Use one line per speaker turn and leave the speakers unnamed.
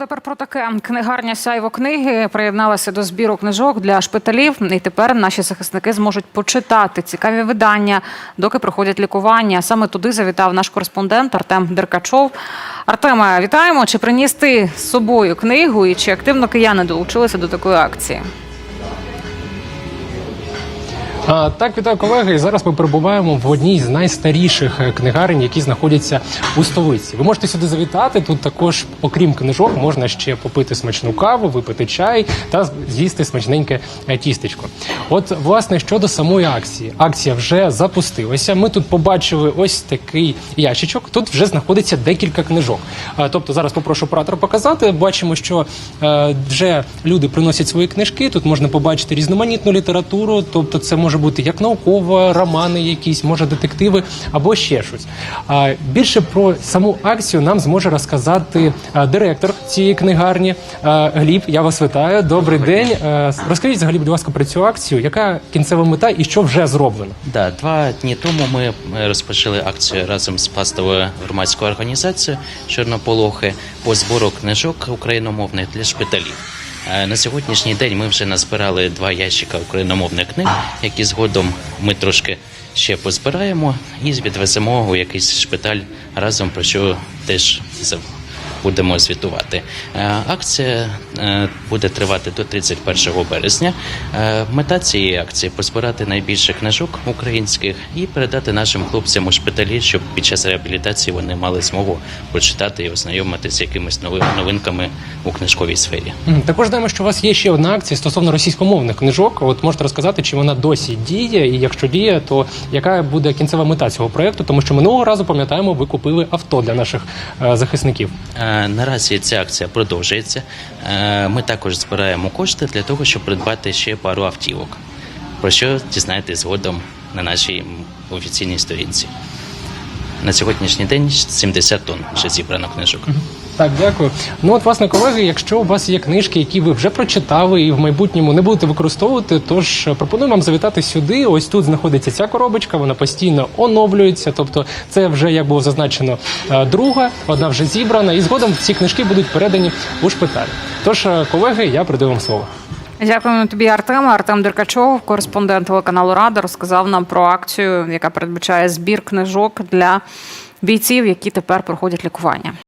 Тепер про таке книгарня сяйво книги приєдналася до збіру книжок для шпиталів, і тепер наші захисники зможуть почитати цікаві видання, доки проходять лікування. Саме туди завітав наш кореспондент Артем Деркачов. Артема, вітаємо! Чи приніс ти з собою книгу і чи активно кияни долучилися до такої акції?
Так, вітаю колеги. І зараз ми перебуваємо в одній з найстаріших е, книгарень, які знаходяться у столиці. Ви можете сюди завітати. Тут також, окрім книжок, можна ще попити смачну каву, випити чай та з'їсти смачненьке е, тістечко. От, власне, щодо самої акції, акція вже запустилася. Ми тут побачили ось такий ящичок. Тут вже знаходиться декілька книжок. Тобто, зараз попрошу оператора показати. Бачимо, що е, вже люди приносять свої книжки. Тут можна побачити різноманітну літературу, тобто це може бути як наукова, романи, якісь, може детективи або ще щось. А більше про саму акцію нам зможе розказати директор цієї книгарні Гліб. Я вас вітаю. Добрий день. Е, Розкажіть взагалі, будь ласка, про цю акцію. Яка кінцева мета і що вже зроблено?
Да, два дні тому ми е, розпочали акцію разом з пластовою громадською організацією Чорнополохи по збору книжок україномовних для шпиталів. Е, На сьогоднішній день ми вже назбирали два ящика україномовних книг, які згодом ми трошки ще позбираємо і відвеземо у якийсь шпиталь разом, про що теж будемо звітувати. Е, Акція е, буде тривати до 31 березня. Е, Мета цієї акції позбирати найбільше книжок українських і передати нашим хлопцям у шпиталі, щоб під час реабілітації вони мали змогу прочитати і ознайомитися з якимись новими новинками у книжковій сфері.
Також знаємо, що у вас є ще одна акція стосовно російськомовних книжок. От можете розказати, чи вона досі діє, і якщо діє, то яка буде кінцева мета цього проекту? Тому що минулого разу пам'ятаємо, ви купили авто для наших е, захисників.
Е, Наразі ця акція продовжується. Е, Ми також збираємо кошти для того, щоб придбати ще пару автівок, про що дізнаєтесь згодом на нашій офіційній сторінці. На сьогоднішній день 70 тонн вже зібрано книжок.
Так, дякую. Ну от, власне, колеги, якщо у вас є книжки, які ви вже прочитали і в майбутньому не будете використовувати, тож е, пропоную вам завітати сюди. Ось тут знаходиться ця коробочка, вона постійно оновлюється. Тобто, це вже як було зазначено е, друга, одна вже зібрана, і згодом ці книжки будуть передані у шпиталь. Тож, е, колеги, я передаю вам слово.
Дякуємо тобі, Артем. Артем Деркачов, кореспондент телеканалу Рада, розказав нам про акцію, яка передбачає збір книжок для бійців, які тепер проходять лікування.